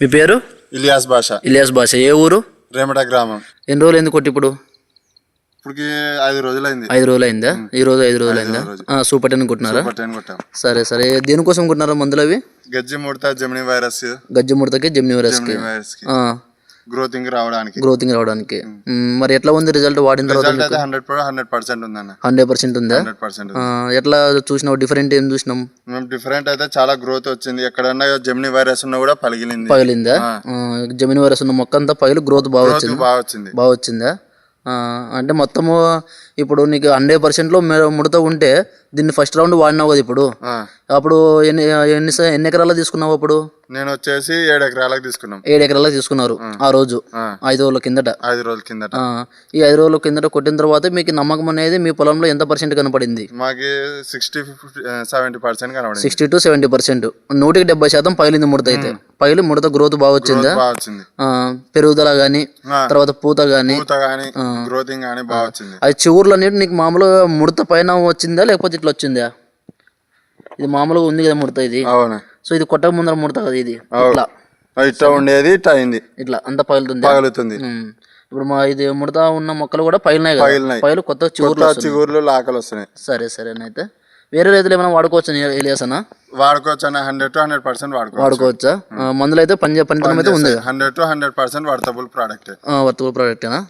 మీ పేరు? ఇలియాస్ భాష ఇలియాస్ బాష. ఏ ఊరు? రేమట గ్రామం. ఎన్ని రోజులు అయింది కొట్టి ఇప్పుడు? ఇప్పటికి ఐదు రోజులైంది. ఐదు రోజులు అయిందా ఈ రోజు ఐదు రోజులు అయిందా రోజు. ఆ, సూపర్ టెన్ కొట్టినారా? సరే సరే. దేనికోసం కొట్టినారా మందులు అవి? గజ్జి ముడత జమిని వైరస్. గజ్జి ముడతకి జెమిని వైరస్కి గ్రోతింగ్ రావడానికి. గ్రోతింగ్ రావడానికి. మరి ఎట్లా ఉంది రిజల్ట్ వాడిన తర్వాత హండ్రెడ్ హండ్రెడ్ పర్సెంట్ ఉందన్న. హండ్రెడ్ పర్సెంట్ ఉందా? హండ్రెడ్ పర్సెంట్ ఎట్లా చూసినావు? డిఫరెంట్ ఏం చూసినాం? మేము డిఫరెంట్ అయితే చాలా గ్రోత్ వచ్చింది. ఎక్కడన్నా జమిని వైరస్ ఉన్నా కూడా పగిలిందా. ఆ, జెమిని వైరస్ ఉన్న మొక్క అంతా పగిలి గ్రోత్ బాగా వచ్చింది? బాగా వచ్చింది. బాగా వచ్చిందా? అంటే మొత్తము ఇప్పుడు నీకు హండ్రెడ్ పర్సెంట్లో ముడత ఉంటే దీన్ని ఫస్ట్ రౌండ్ వాడినావు కదా ఇప్పుడు. అప్పుడు ఎన్ని ఎన్ని ఎన్ని ఎకరాలు తీసుకున్నావు అప్పుడు? నేను వచ్చేసి ఏడు ఎకరాలకు తీసుకున్నాం. ఏడు ఎకరాలు తీసుకున్నారు ఆ. రోజు. ఐదు రోజుల కిందట. ఐదు రోజుల కిందట. ఈ ఐదు రోజుల కిందట కొట్టిన తర్వాత మీకు నమ్మకం అనేది మీ పొలంలో ఎంత పర్సెంట్ కనపడింది? మాకి సిక్స్టీ సెవెంటీ పర్సెంట్ కనబడింది. Sixty to seventy percent. నూటికి డెబ్బై శాతం పగిలింది ముడత అయితే. పగిలి ముడత గ్రోత్ బాగా వచ్చిందా? పెరుగుదల ఆ. తర్వాత పూత గానీ గ్రోతింగ్ గానీ బాగా వచ్చింది. అది చివుర్లు అనేవి నీకు మామూలుగా ముడత పైన వచ్చిందా లేకపోతే ఇట్లా వచ్చిందా? ఇది మామూలుగా ఉంది కదా ముడత ఇది? అవునా. సో ఇది కొట్టక ముందర ముడత కదా ఇది? ఇట్లా. ఇట్లా ఉండేది ఇట్లా అయింది. ఇట్లా అంత పగులుతుంది. పగులుతుంది. ఇప్పుడు మా ఇది ముడత ఉన్న మొక్కలు కూడా పగిలినాయి కదా? కొత్త వస్తున్నాయి. చిగుర్లు లాకలు వస్తున్నాయి. సరే సరే అయితే వేరే రైతులు ఏమైనా వాడుకోవచ్చా ఎలియాసనా వాడుకోవచ్చు అన్న? హండ్రెడ్ టు హండ్రెడ్ పర్సెంట్ వాడుకోవచ్చు. వాడుకోవచ్చా? మందులు అయితే పని పనితనం అయితే ఉంది. Hundred to hundred percent worthable product. Worthable ప్రోడక్టేనా?